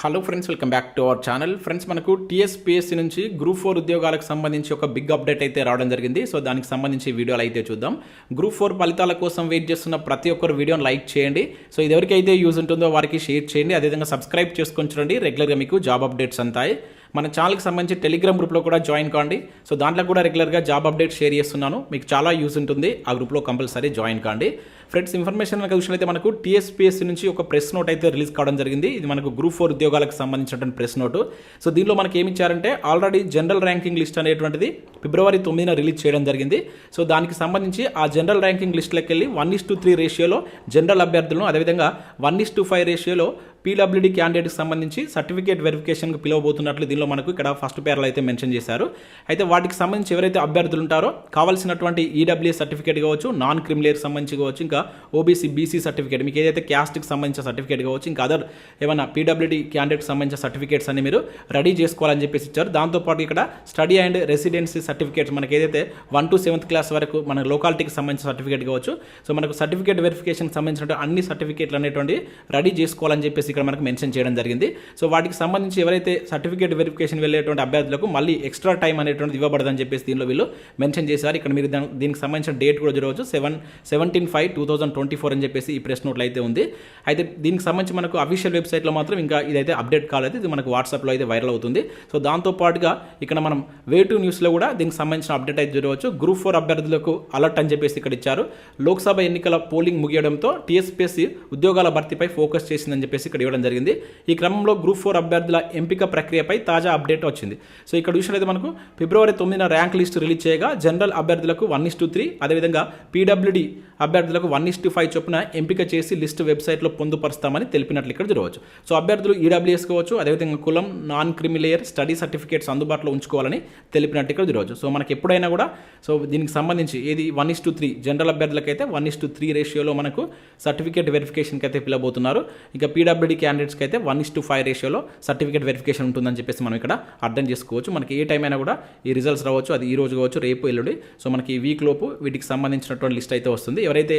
Hello friends welcome back to our channel friends మనకు TSPSC నుంచి group four ఉద్యోగాలకు సంబంధించి ఒక బిగ్ అప్డేట్ అయితే రావడం జరిగింది. సో దానికి సంబంధించి వీడియోలు అయితే చూద్దాం. గ్రూప్ ఫోర్ ఫలితాల కోసం వెయిట్ చేస్తున్న ప్రతి ఒక్కరు వీడియోని లైక్ చేయండి. సో ఇది ఎవరికైతే యూజ్ ఉంటుందో వారికి షేర్ చేయండి. అదేవిధంగా సబ్స్క్రైబ్ చేసుకొని చూడండి. రెగ్యులర్గా మీకు జాబ్ అప్డేట్స్ అంతాయి. మన ఛానల్కి సంబంధించి టెలిగ్రామ్ గ్రూప్లో కూడా జాయిన్ కాండి. సో దాంట్లో కూడా రెగ్యులర్గా జాబ్ అప్డేట్ షేర్ చేస్తున్నాను. మీకు చాలా యూజ్ ఉంటుంది. ఆ గ్రూప్లో కంపల్సరీ జాయిన్ కాండి. ఫ్రెండ్స్ ఇన్ఫర్మేషన్ విషయంలో అయితే మనకు టీఎస్పీఎస్సీ నుంచి ఒక ప్రెస్ నోట్ అయితే రిలీజ్ కావడం జరిగింది. ఇది మనకు గ్రూప్ ఫోర్ ఉద్యోగాలకు సంబంధించినటువంటి ప్రెస్ నోటు సో దీనిలో మనకి ఏమి ఇచ్చారంటే ఆల్రెడీ జనరల్ ర్యాంకింగ్ లిస్ట్ అనేటువంటిది ఫిబ్రవరి తొమ్మిదిన రిలీజ్ చేయడం జరిగింది. సో దానికి సంబంధించి ఆ జనరల్ ర్యాంకింగ్ లిస్ట్లోకి వెళ్ళి వన్ ఇస్ టు త్రీ రేషియోలో జనరల్ అభ్యర్థులను అదేవిధంగా వన్ ఇస్ టు ఫైవ్ రేషియోలో పీడబ్ల్యూడీ క్యాండిడేట్కి సంబంధించి సర్టిఫికేట్ వెరిఫికేషన్కి పిలవబోతున్నట్లు దీనిలో మనకు ఇక్కడ ఫస్ట్ పేర్లు అయితే మెన్షన్ చేశారు. అయితే వాటికి సంబంధించి ఎవరైతే అభ్యర్థులు ఉంటారో కావాల్సినటువంటి ఈడబ్ల్యూఏ సర్టిఫికేట్ కావచ్చు నాన్ క్రిమిలేయర్ సంబంధించి కావచ్చు ఇంకా ఓబీసీ బీసీ సర్టిఫికేట్ మీకు ఏదైతే క్యాస్ట్కి సంబంధించిన సర్టిఫికేట్ కావచ్చు ఇంకా అదర్ ఏమైనా పీడబ్ల్యూడీ క్యాండిడేట్కి సంబంధించిన సర్టిఫికేట్స్ అన్ని మీరు రెడీ చేసుకోవాలని చెప్పేసి ఇచ్చారు. దాంతోపాటు ఇక్కడ స్టడీ అండ్ రెసిడెన్సీ సర్టిఫికేట్స్ మనకి ఏదైతే వన్ టు సెవెంత్ క్లాస్ వరకు మన లోకాలిటీకి సంబంధించిన సర్టిఫికేట్ కావచ్చు. సో మనకు సర్టిఫికేట్ వెరిఫికేషన్ సంబంధించిన అన్ని సర్టిఫికేట్లు అనేటువంటి రెడీ చేసుకోవాలని చెప్పేసి ఇక్కడ మనకు మెన్షన్ చేయడం జరిగింది. సో వాటికి సంబంధించి ఎవరైతే సర్టిఫికేట్ వెరిఫికేషన్ వెళ్ళేటువంటి అభ్యర్థులకు మళ్ళీ ఎక్స్ట్రా టైం అనేటువంటిది ఇవ్వబడదని చెప్పేసి దీనిలో వీళ్ళు మెన్షన్ చేశారు. ఇక్కడ మీరు దీనికి సంబంధించిన డేట్ కూడా చూడవచ్చు. Seven seventeen five two thousand twenty four అని చెప్పేసి ఈ ప్రెస్ నోట్లో అయితే ఉంది. అయితే దీనికి సంబంధించి మనకు అఫీషియల్ వెబ్సైట్లో మాత్రం ఇంకా ఇదైతే అప్డేట్ కాలేదు. ఇది మనకు వాట్సాప్లో అయితే వైరల్ అవుతుంది. సో దాంతో పాటుగా ఇక్కడ మనం వే టూ న్యూస్లో కూడా దీనికి సంబంధించిన అప్డేట్ అయితే చూడవచ్చు. గ్రూప్ ఫోర్ అభ్యర్థులకు అలర్ట్ అని చెప్పేసి ఇక్కడ ఇచ్చారు. లోక్సభ ఎన్నికల పోలింగ్ ముగియడంతో టీఎస్పీఎస్సీ ఉద్యోగాల భర్తీపై ఫోకస్ చేసిందని చెప్పేసి ఇక్కడ ఇవ్వడం జరిగింది. ఈ క్రమంలో గ్రూప్ ఫోర్ అభ్యర్థుల ఎంపిక ప్రక్రియపై తాజా అప్డేట్ వచ్చింది. సో ఇక్కడ చూసినట్లయితే మనకు ఫిబ్రవరి తొమ్మిదిన ర్యాంక్ లిస్ట్ రిలీజ్ చేయగా జనరల్ అభ్యర్థులకు వన్ ఇస్ టు త్రీ అదేవిధంగా పీడబ్ల్యూడి అభ్యర్థులకు వన్ ఇస్ టు ఫైవ్ చొప్పున ఎంపిక చేసి లిస్ట్ వెబ్సైట్లో పొందుపరుస్తామని తెలిపినట్లు ఇక్కడ చూడవచ్చు. సో అభ్యర్థులు ఈడబ్ల్యూఎస్ కావచ్చు అదేవిధంగా కులం నాన్ క్రిమిలేయర్ స్టడీ సర్టిఫికేట్స్ అందుబాటులో ఉంచుకోవాలని తెలిపినట్టు ఇక్కడ చూడవచ్చు. సో మనకి ఎప్పుడైనా కూడా సో దీనికి సంబంధించి ఏది one is to three general అభ్యర్థులకైతే one is to three రేషియోలో మనకు సర్టిఫికేట్ వెరిఫికేషన్కి అయితే పిలబోతున్నారు ఇంకా పీడబ్ల్యూడీ క్యాండిడేట్స్కి అయితే వన్ ఇస్ టు ఫైవ్ రేషియోలో సర్టిఫికేట్ వెరిఫికేషన్ ఉంటుందని చెప్పేసి మనం ఇక్కడ అర్థం చేసుకోవచ్చు. మనకి ఏ టైం అయినా కూడా ఈ రిజల్ట్స్ రావచ్చు అది ఈ రోజు కావచ్చు రేపు ఎల్లుడి. సో మనకి ఈ వీక్ లోపు వీటికి సంబంధించినటువంటి లిస్ట్ అయితే వస్తుంది. ఎవరైతే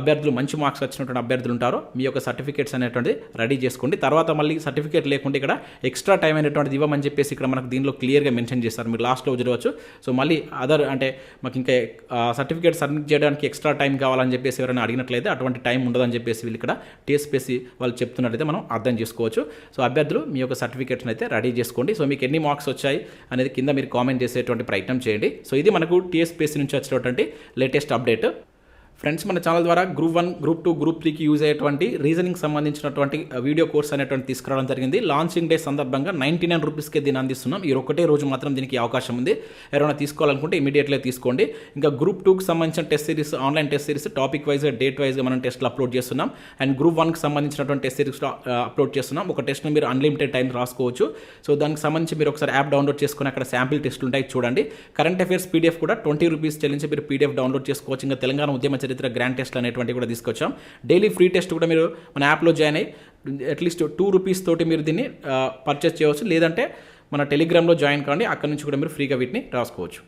అభ్యర్థులు మంచి మార్క్స్ వచ్చినటువంటి అభ్యర్థులు ఉంటారో మీ యొక్క సర్టిఫికేట్స్ అనేటువంటి రెడీ చేసుకోండి. తర్వాత మళ్ళీ సర్టిఫికేట్ లేకుంటే ఇక్కడ ఎక్స్ట్రా టైం అనేటువంటిది ఇవ్వమని చెప్పేసి ఇక్కడ మనకు దీనిలో క్లియర్గా మెన్షన్ చేస్తారు మీరు లాస్ట్లో చూడవచ్చు. సో మళ్ళీ అదర్ అంటే మాకు ఇంకా సర్టిఫికేట్ సబ్మిట్ చేయడానికి ఎక్స్ట్రా టైం కావాలని చెప్పేసి ఎవరైనా అడిగినట్లయితే అటువంటి టైం ఉండదని చెప్పేసి వీళ్ళు ఇక్కడ టీఎస్పీఎస్సీ వాళ్ళు చెప్తున్నట్లయితే మనం అర్థం చేసుకోవచ్చు. సో అభ్యర్థులు మీ యొక్క సర్టిఫికేట్స్ని అయితే రెడీ చేసుకోండి. సో మీకు ఎన్ని మార్క్స్ వచ్చాయి అనేది కింద మీరు కామెంట్ చేసేటువంటి ప్రయత్నం చేయండి. సో ఇది మనకు టీఎస్పీఎస్సీ నుంచి వచ్చినటువంటి లేటెస్ట్ అప్డేట్. ఫ్రెండ్స్ మన ఛానల్ ద్వారా group one group two group త్రీకి యూజ్ అయ్యేటువంటి రీజనింగ్ సంబంధించినటువంటి వీడియో కోర్స్ అనేటువంటి తీసుకురావడం జరిగింది. లాంచింగ్ డే సందర్భంగా నైంటీ నైన్ రూపీస్కి దీన్ని అందిస్తున్నాం. ఈ ఒకటే రోజు మాత్రం దీనికి అవకాశం ఉంది. ఎవరైనా తీసుకోవాలనుకుంటే ఇమీడియట్లీ తీసుకోండి. ఇంకా గ్రూప్ టూకి సంబంధించిన test series online test series topic వైజ్గా డేట్ వైజ్గా మనం టెస్ట్లు అప్లోడ్ చేస్తున్నాం. అండ్ గ్రూప్ వన్కి సంబంధించినటువంటి టెస్ట్ సిరీస్ అప్లోడ్ చేస్తున్నాం. ఒక టెస్ట్ను మీరు అన్లిమిటెడ్ టైం రాసుకోవచ్చు. సో దానికి సంబంధించి మీరు ఒకసారి యాప్ డౌన్లోడ్ చేసుకుని అక్కడ శాంపిల్ టెస్ట్లు ఉంటాయి చూడండి. కరెంట్ అఫేర్స్ పీడిఎఫ్ కూడా ట్వంటీ రూపీస్ చెల్లించి మీరు పీడిఎఫ్ డౌన్లోడ్ చేసుకోవచ్చు. ఇంకా తెలంగాణ ఉద్యమ చరిత్ర గ్రాండ్ టెస్ట్ అనేటువంటి కూడా తీసుకొచ్చాం. డైలీ ఫ్రీ టెస్ట్ కూడా మీరు మన యాప్లో జాయిన్ అయ్యి అట్లీస్ట్ టూ రూపీస్ తోటి మీరు దీన్ని పర్చేస్ చేయవచ్చు. లేదంటే మన టెలిగ్రామ్లో జాయిన్ కావండి. అక్కడ నుంచి కూడా మీరు ఫ్రీగా వీటిని రాసుకోవచ్చు.